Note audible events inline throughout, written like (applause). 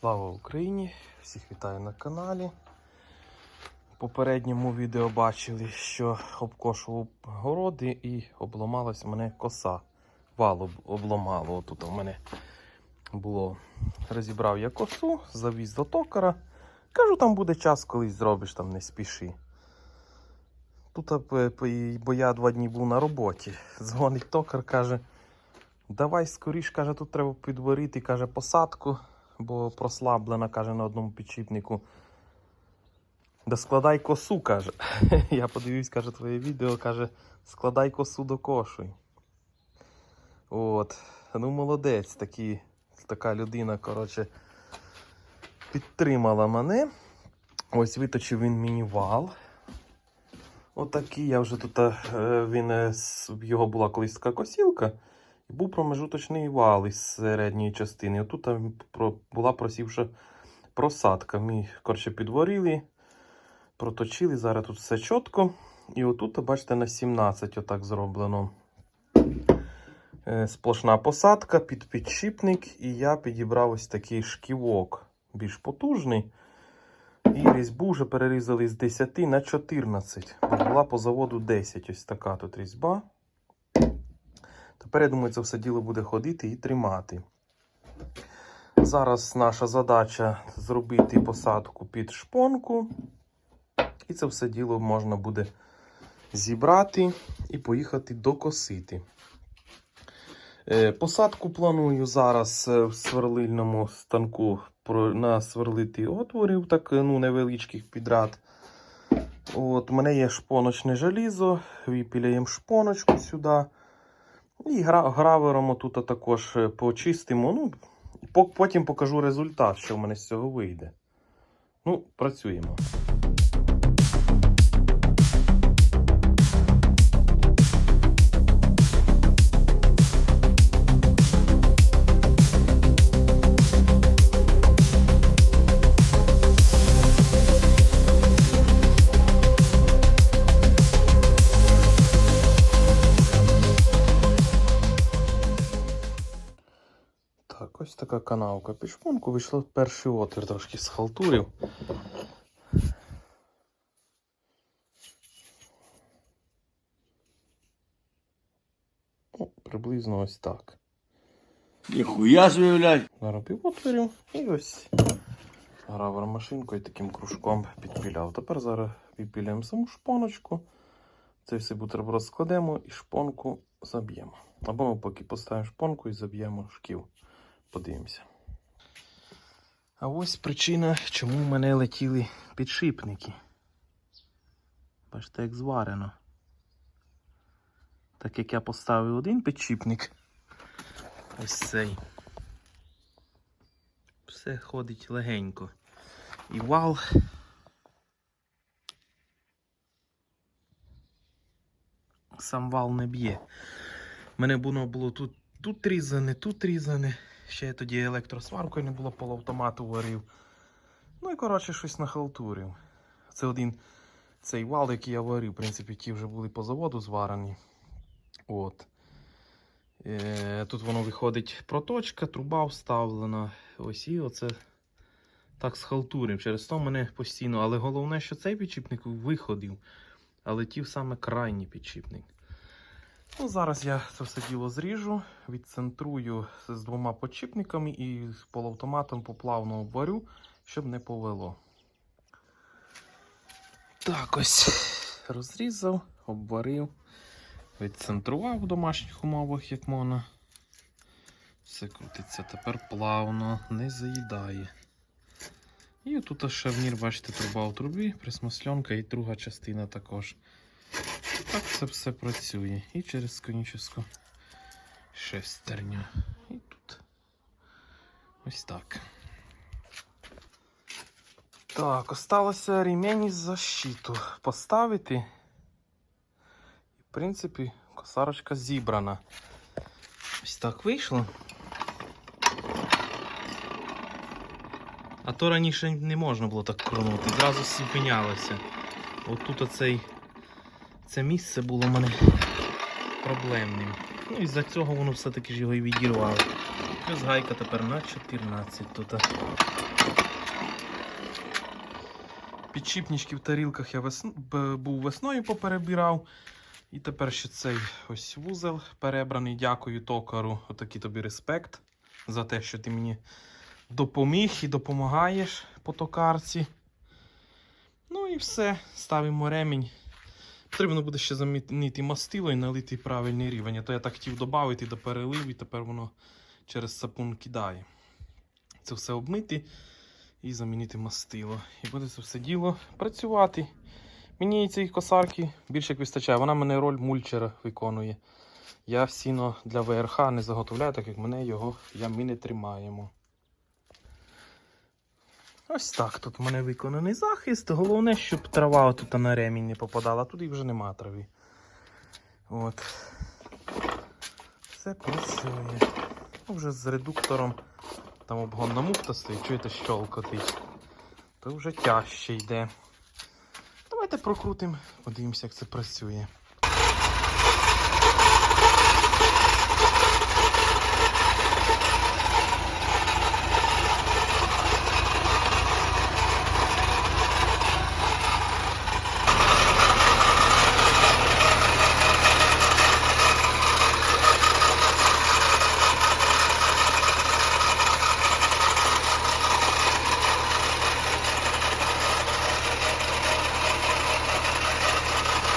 Слава Україні! Всіх вітаю на каналі. В попередньому відео бачили, що обкошував городи і обламалась мене коса. Вал об- обламало. Тут у мене було. Розібрав я косу, завіз до токара. Кажу, там буде час, колись зробиш, там не спіши. Тут, п- бо я два дні був на роботі. Дзвонить токар, каже, давай скоріш, каже, тут треба підварити, каже, посадку бо прослаблена, каже, на одному підшипнику. Да складай косу, каже. (laughs) Я подивився, каже, твоє відео, каже, складай косу до кошу. От. Ну, молодець, такі, така людина, коротше, підтримала мене. Ось виточив він мені вал. Отакий, я вже тут, е, він, е, його була колись така косілка. І був промежуточний вал із середньої частини. Отут була просівша просадка. Ми, коротше, підворили, проточили. Зараз тут все чітко. І отут, бачите, на 17 отак зроблено. Е, Сплошна посадка під підшипник. І я підібрав ось такий шківок, більш потужний. І різьбу вже перерізали з 10 на 14. Була по заводу 10. Ось така тут різьба. Тепер, я думаю, це все діло буде ходити і тримати. Зараз наша задача зробити посадку під шпонку. І це все діло можна буде зібрати і поїхати докосити. Е, Посадку планую зараз е, в сверлильному станку насверлити отворів, так ну, невеличких підряд. От, у мене є шпоночне желізо, випіляємо шпоночку сюди. І гра, гравером тут також е, почистимо. Ну, потім покажу результат, що в мене з цього вийде. Ну, працюємо. Така канавка під шпонку. Вийшло перший отвір, трошки схалтурив. Ну, приблизно ось так. Ніхуя собі, блядь. Наробив отворів і ось гравер машинкою таким кружком підпіляв. Тепер зараз підпіляємо саму шпоночку. Це все бутерброд складемо і шпонку заб'ємо. Або ми поки поставимо шпонку і заб'ємо шків. Подивимося. А ось причина, чому в мене летіли підшипники. Бачите, як зварено. Так як я поставив один підшипник, ось цей. Все ходить легенько. І вал. Сам вал не б'є. У Мене було тут, тут різане, тут різане. Ще тоді електросваркою не було полуавтомату варив. Ну і коротше щось нахалтурив. Це один цей вал, який я варив, в принципі, ті вже були по заводу зварені. От. Е, тут воно виходить проточка, труба вставлена. Ось і оце так схалтурив. Через то мене постійно. Але головне, що цей підчіпник виходив, а летів саме крайній підчіпник. Ну, зараз я це все діло зріжу, відцентрую з двома подшипниками і з полуавтоматом поплавно обварю, щоб не повело. Так ось розрізав, обварив, відцентрував в домашніх умовах, як можна. Все крутиться тепер плавно, не заїдає. І тут шарнір, бачите, труба у трубі, присмасленка і друга частина також. Так це все працює. І через конічну шестерню. І тут. Ось так. Так, осталося ремінь із защиту поставити. І, в принципі, косарочка зібрана. Ось так вийшло. А то раніше не можна було так кронути, зразу зупинялося. От тут оцей це місце було в мене проблемним. Ну і за цього воно все-таки ж його і відірвало. Плюс гайка тепер на 14 тут. Підшипнички в тарілках я вес... був весною поперебирав. І тепер ще цей ось вузел перебраний. Дякую токару. Отакий тобі респект за те, що ти мені допоміг і допомагаєш по токарці. Ну і все. Ставимо ремінь. Потрібно буде ще замінити мастило і налити правильний рівень. То я так хотів додати до перелив, і тепер воно через сапун кидає. Це все обмити і замінити мастило. І буде це все діло працювати. Мені цієї косарки більше як вистачає. Вона мене роль мульчера виконує. Я сіно для ВРХ не заготовляю, так як мене його ямі не тримаємо. Ось так. Тут в мене виконаний захист. Головне, щоб трава тут на ремінь не попадала. Туди вже нема трави. От. Все працює. Ну, вже з редуктором. Там обгонна муфта стоїть, чуєте, щолкотить. То вже тяжче йде. Давайте прокрутимо, подивимося, як це працює.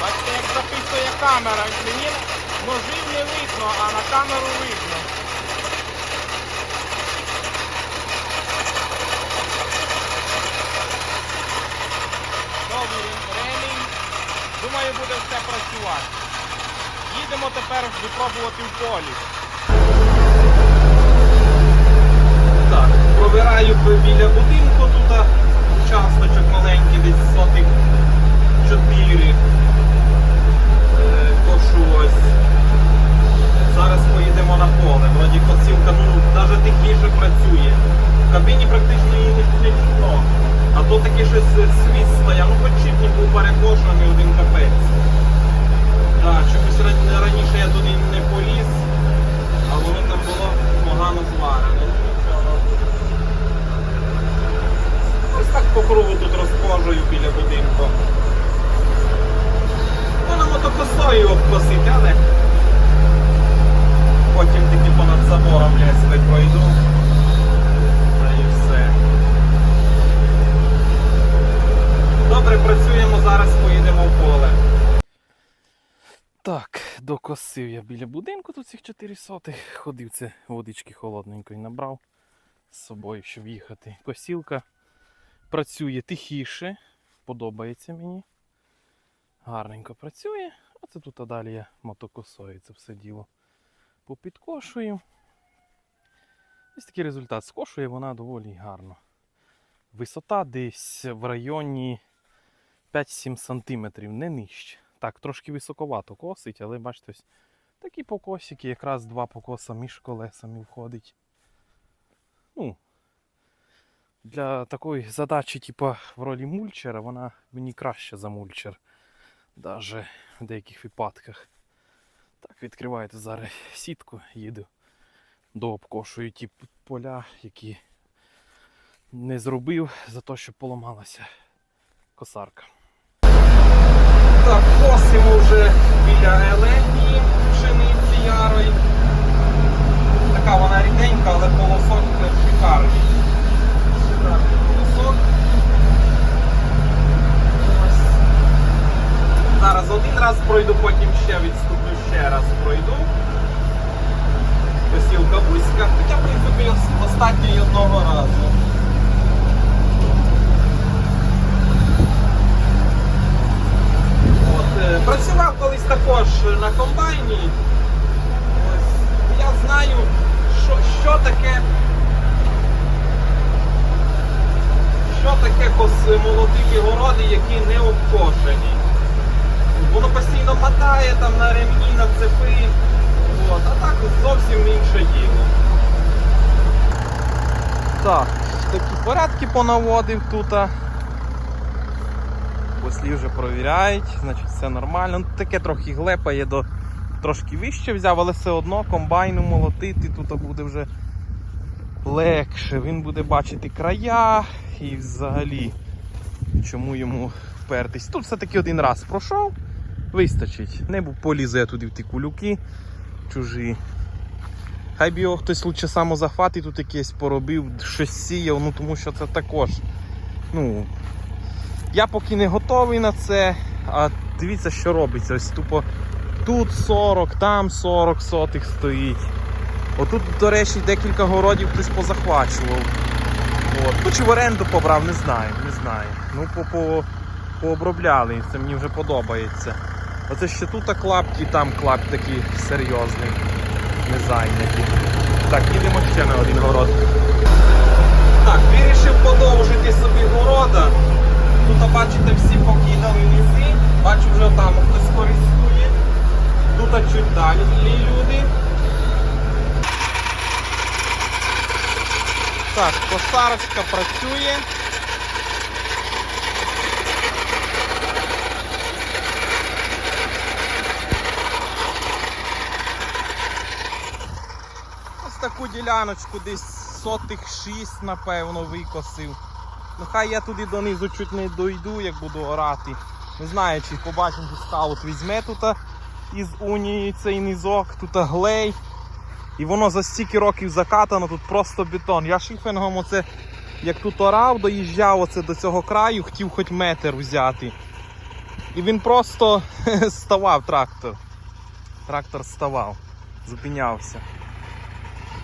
Бачите, як записує камера. Мені ножів не видно, а на камеру видно. Новий ремінь. Все працювати. Їдемо тепер випробувати в полі. Так, пробираю біля будинку тут участочок маленький, десь сотих 4 кошу ось. Зараз поїдемо на поле. Вроді косівка ну, навіть тихіше працює. В кабіні практично її не, не чутно. А то таки щось свіст стояв. Ну подшипник був перекошений один капець. Так, чомусь раніше я туди не поліз, а воно там було погано зварене. Ну. Ось так по кругу тут розхожую біля будинку. Вона мотокосою обкосить, але потім таки понад забором лезли пройду. Та і все. Добре, працюємо, зараз поїдемо в поле. Так, докосив я біля будинку тут цих 4 сотих. Ходив це водички холодненької набрав з собою, щоб їхати. Косілка працює тихіше, подобається мені гарненько працює. А це тут а далі я мотокосою це все діло попідкошую. Ось такий результат. Скошує вона доволі гарно. Висота десь в районі 5-7 см, не нижче. Так, трошки високовато косить, але бачите, ось такі покосики, якраз два покоса між колесами входить. Ну, для такої задачі, типу, в ролі мульчера, вона мені краще за мульчер. Даже в деяких випадках. Так, відкриваєте зараз сітку, їду до обкошую ті поля, які не зробив за те, що поламалася косарка. Так, косимо вже біля Елендії пшениці ярої. Така вона ріденька, але полосок шикарний. Шикарний полосок. Ось. Зараз один раз пройду, потім ще відступлю, ще раз пройду. Посілка вузька, хоча, в принципі, ос- достатньо і одного разу. От, е, працював колись також на комбайні. Я знаю, що, що таке. Що таке молодикі городи, які не обкошені. Воно постійно мотає там на ремні, на цепи. От, а так зовсім інше діло. Так, такі порядки понаводив тут. Послі вже провіряють, значить все нормально. Ну, таке трохи глепає до трошки вище взяв, але все одно комбайну молотити тут буде вже легше. Він буде бачити края і взагалі чому йому впертись. Тут все-таки один раз пройшов, вистачить. Не полізе туди в ті кулюки чужі. Хай б його хтось лучше самозахват і тут якийсь поробив, щось сіяв, ну тому що це також. Ну, я поки не готовий на це, а дивіться, що робиться. Ось тупо тут 40, там 40 сотих стоїть. Отут, до речі, декілька городів хтось позахвачував. От. Ну чи в оренду побрав, не знаю, не знаю. Ну, по, по, пообробляли, це мені вже подобається. Оце ще тут клапки, там клап такий серйозний, не зайняті. Так, їдемо ще на один город. Так, вирішив подовжити собі города. Тут, бачите, всі покидали низи. Бачу, вже там хтось користує. Тут чуть далі люди. Так, косарочка працює. Ось таку діляночку десь сотих шість, напевно, викосив. Ну хай я туди донизу чуть не дойду, як буду орати. Не знаю, чи побачимо, чи скаут візьме тут із унії цей низок, тут глей. І воно за стільки років закатано, тут просто бетон. Я шифенгом оце, як тут орав, доїжджав оце до цього краю, хотів хоч метр взяти. І він просто (laughs) ставав трактор. Трактор ставав, зупинявся.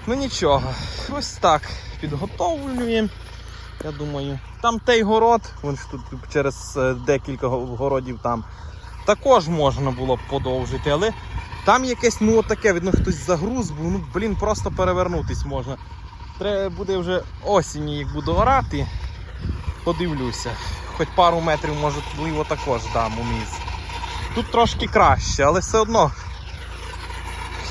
Ну нічого, ось так підготовлюємо. Я думаю, там той город, вон ж тут через е, декілька го- городів там також можна було б подовжити, але там якесь, ну таке, видно, хтось загруз був, ну блін, просто перевернутись можна. Треба буде вже осінні, як буду орати, подивлюся. Хоч пару метрів, можливо, також дам униз. Тут трошки краще, але все одно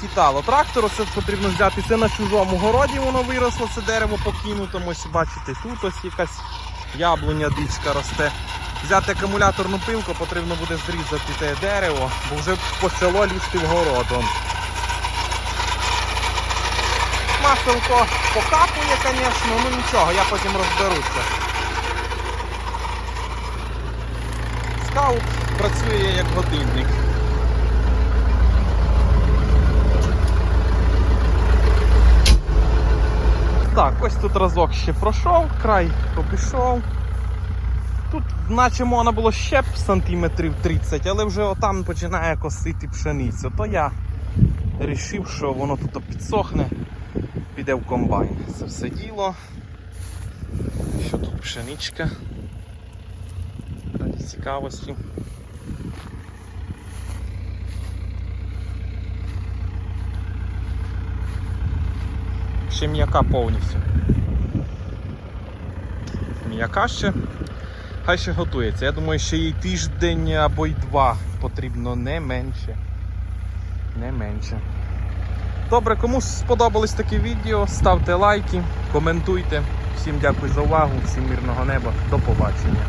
хітало. Трактор це потрібно взяти. Це на чужому городі воно виросло, це дерево покинуто. Ось бачите, тут ось якась яблуня дичка росте. Взяти акумуляторну пилку, потрібно буде зрізати те дерево, бо вже почало лізти в город. он. Маселко покапує, звісно, ну нічого, я потім розберуся. Скаут працює як годинник. Так, ось тут разок ще пройшов, край обійшов. Тут наче можна було ще сантиметрів 30, але вже отам починає косити пшеницю. То я вирішив, що воно тут підсохне, піде в комбайн. Це все діло. Що тут пшеничка? Раді цікавості. Ще м'яка повністю. М'яка ще. Хай ще готується. Я думаю, ще їй тиждень або й два потрібно не менше. Не менше. Добре, кому сподобалось таке відео, ставте лайки, коментуйте. Всім дякую за увагу, всім мирного неба, до побачення.